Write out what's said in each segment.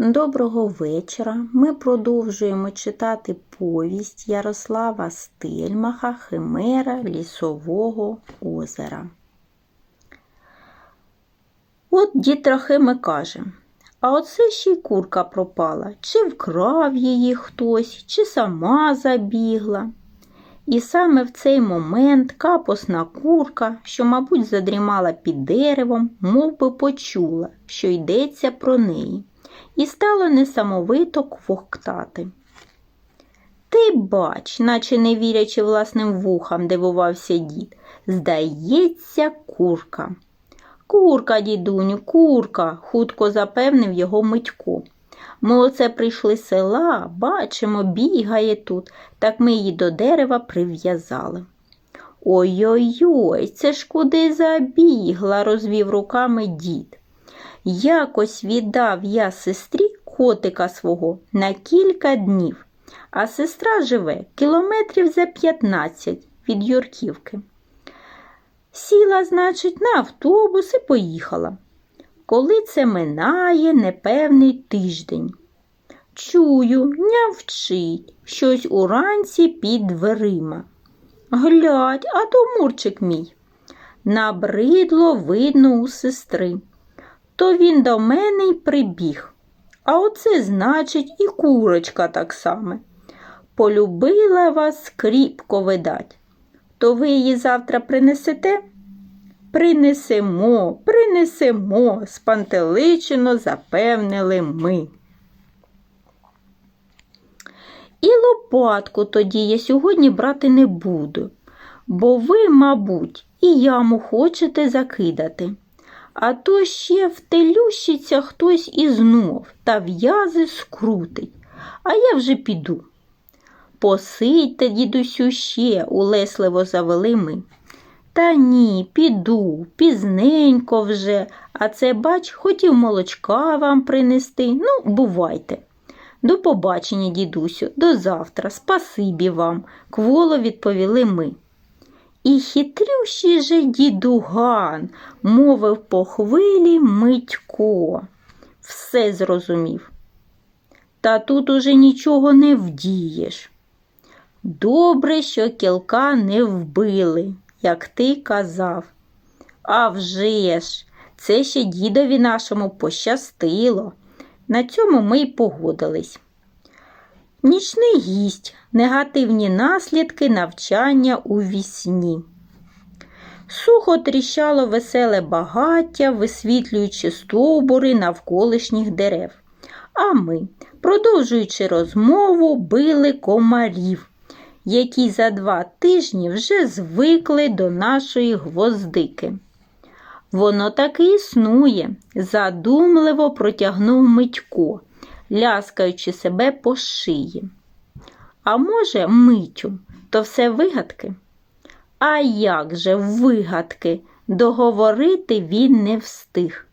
Доброго вечора. Ми продовжуємо читати повість Ярослава Стельмаха Химера Лісового озера. От дід Трохиме каже, а оце ще й курка пропала, чи вкрав її хтось, чи сама забігла. І саме в цей момент капосна курка, що, мабуть, задрімала під деревом, мов би почула, що йдеться про неї і стало несамовито квохтати. Ти бач, наче не вірячи власним вухам, дивувався дід. Здається, курка. Курка, дідуню, курка, хутко запевнив його Митько. Ми оце прийшли з села, бачимо, бігає тут, так ми її до дерева прив'язали. Ой-ой-ой, це ж куди забігла, розвів руками дід. Якось віддав я сестрі котика свого на кілька днів, а сестра живе кілометрів за 15 від Юрківки. Сіла, значить, на автобус і поїхала. Коли це минає непевний тиждень. Чую, нявчить щось уранці під дверима. Глядь, а то мурчик мій. Набридло видно у сестри то він до мене й прибіг. А оце, значить, і курочка так саме. Полюбила вас кріпко видать. То ви її завтра принесете? Принесемо, принесемо, спантеличено запевнили ми. І лопатку тоді я сьогодні брати не буду, бо ви, мабуть, і яму хочете закидати а то ще втелющиться хтось і знов та в'язи скрутить, а я вже піду. Посидьте, дідусю, ще, улесливо завели ми. Та ні, піду, пізненько вже, а це, бач, хотів молочка вам принести. Ну, бувайте. До побачення, дідусю, до завтра, спасибі вам, кволо відповіли ми. І хитрющий же дідуган, мовив по хвилі Митько. Все зрозумів. Та тут уже нічого не вдієш. Добре, що кілка не вбили, як ти казав. А вже ж, це ще дідові нашому пощастило. На цьому ми й погодились. Нічний гість, негативні наслідки навчання у вісні. Сухо тріщало веселе багаття, висвітлюючи стовбури навколишніх дерев. А ми, продовжуючи розмову, били комарів, які за два тижні вже звикли до нашої гвоздики. Воно таки існує, задумливо протягнув Митько ляскаючи себе по шиї. А може, митю, то все вигадки? А як же вигадки? Договорити він не встиг.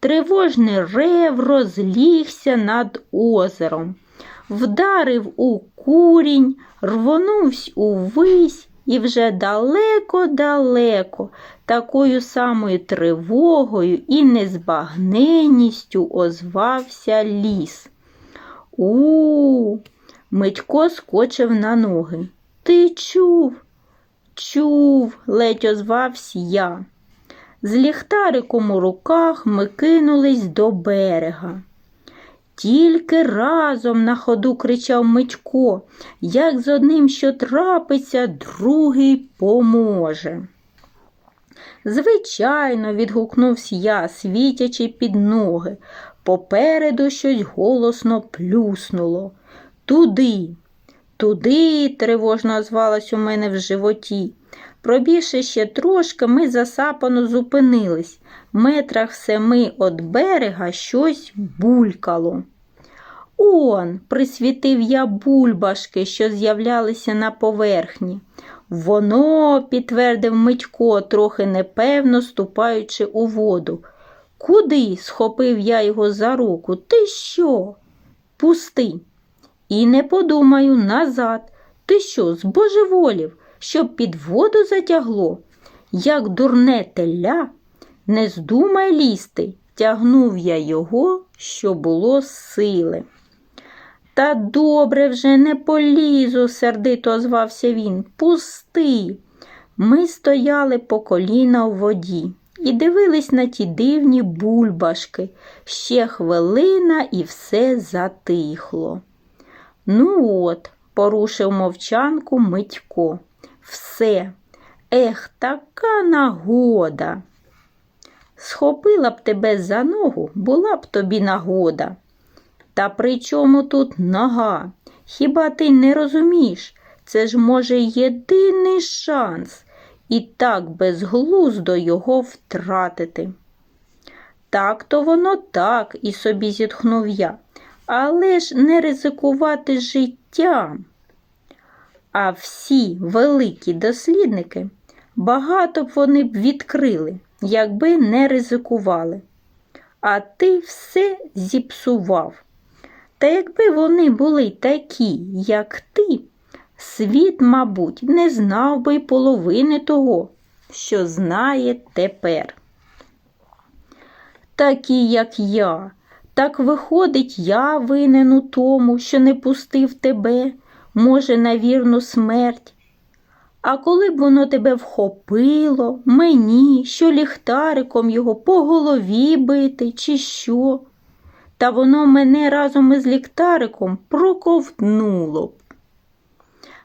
Тривожний рев розлігся над озером, вдарив у курінь, рвонувся увись і вже далеко-далеко такою самою тривогою і незбагненністю озвався ліс. У, Митько скочив на ноги. Ти чув? Чув, ледь озвався я. З ліхтариком у руках ми кинулись до берега. Тільки разом на ходу кричав Митько, як з одним, що трапиться, другий поможе. Звичайно, відгукнувся я, світячи під ноги. Попереду щось голосно плюснуло. Туди, туди, тривожно озвалась у мене в животі. Пробігши ще трошки, ми засапано зупинились. Метрах семи від берега щось булькало. Он, присвітив я бульбашки, що з'являлися на поверхні. Воно, підтвердив Митько, трохи непевно ступаючи у воду. Куди? схопив я його за руку. Ти що? Пусти. І не подумаю назад. Ти що, збожеволів, щоб під воду затягло? Як дурне теля, не здумай лізти, тягнув я його що було сили. Та добре вже не полізу, сердито озвався він. Пусти. Ми стояли по коліна у воді і дивились на ті дивні бульбашки. Ще хвилина і все затихло. Ну от, порушив мовчанку Митько. Все. Ех, така нагода. Схопила б тебе за ногу, була б тобі нагода. Та при чому тут нога? Хіба ти не розумієш? Це ж, може, єдиний шанс і так безглуздо його втратити. Так то воно так, і собі зітхнув я, але ж не ризикувати життям. А всі великі дослідники багато б вони б відкрили, якби не ризикували. А ти все зіпсував. Та якби вони були такі, як ти, світ, мабуть, не знав би половини того, що знає тепер. Такі, як я, так виходить, я винен у тому, що не пустив тебе, може, на вірну смерть. А коли б воно тебе вхопило, мені, що ліхтариком його по голові бити, чи що, та воно мене разом із ліхтариком проковтнуло б.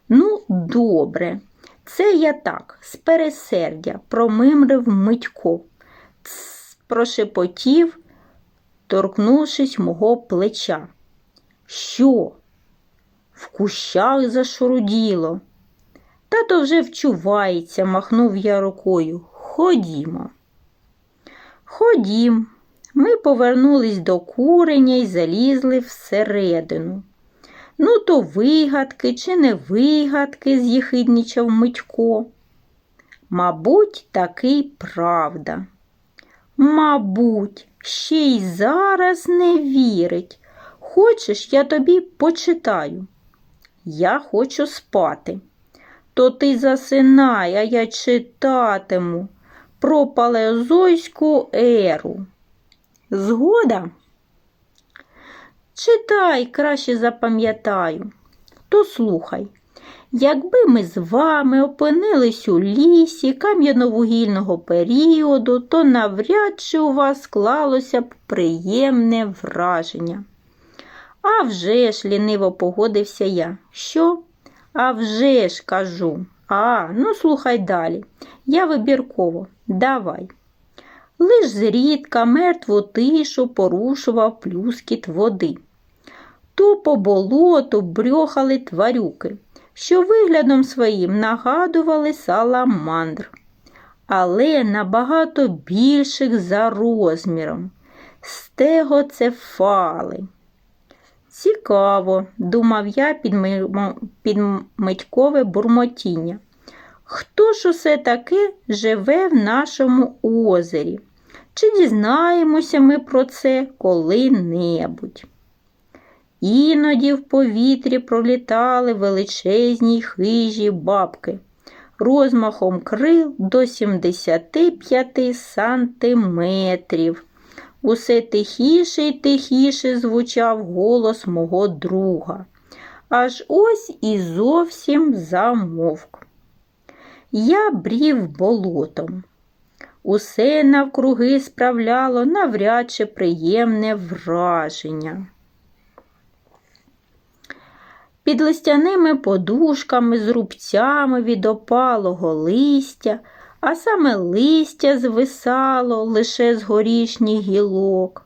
Ну, добре, це я так, з пересердя, промимрив Митько, Тс, прошепотів, торкнувшись мого плеча. Що? В кущах зашуруділо. Тато вже вчувається, махнув я рукою. Ходімо. Ходім. Ми повернулись до куреня і залізли всередину. Ну, то вигадки чи не вигадки, з'їхиднічав Митько. Мабуть, таки правда. Мабуть, ще й зараз не вірить. Хочеш, я тобі почитаю. Я хочу спати. То ти засинай, а я читатиму про палеозойську еру. Згода? Читай, краще запам'ятаю. То слухай, якби ми з вами опинились у лісі кам'яновугільного періоду, то навряд чи у вас склалося б приємне враження. А вже ж, ліниво погодився я. Що? А вже ж, кажу. А, ну слухай далі. Я вибірково. Давай. Лиш зрідка мертву тишу порушував плюскіт води. То по болоту брьохали тварюки, що виглядом своїм нагадували саламандр, але набагато більших за розміром. Стегоцефали. Цікаво, думав я під, під митькове бурмотіння. Хто ж усе таки живе в нашому озері? Чи дізнаємося ми про це коли-небудь? Іноді в повітрі пролітали величезні хижі бабки розмахом крил до 75 сантиметрів. Усе тихіше й тихіше звучав голос мого друга. Аж ось і зовсім замовк. Я брів болотом. Усе навкруги справляло навряд чи приємне враження. Під листяними подушками з рубцями від опалого листя, а саме листя звисало лише з горішніх гілок.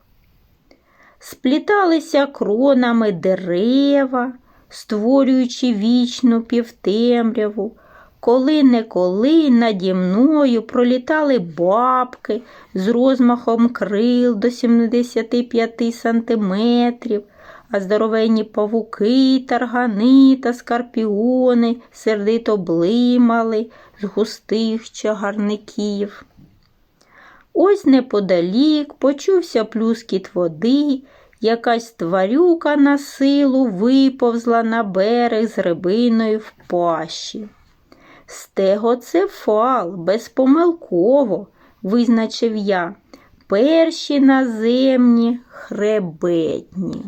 Спліталися кронами дерева, створюючи вічну півтемряву, коли неколи наді мною пролітали бабки з розмахом крил до 75 сантиметрів, а здоровенні павуки, таргани та скорпіони сердито блимали з густих чагарників. Ось неподалік почувся плюскіт води, якась тварюка на силу виповзла на берег з рибиною в пащі. Стегоцефал, безпомилково, визначив я. перші наземні хребетні.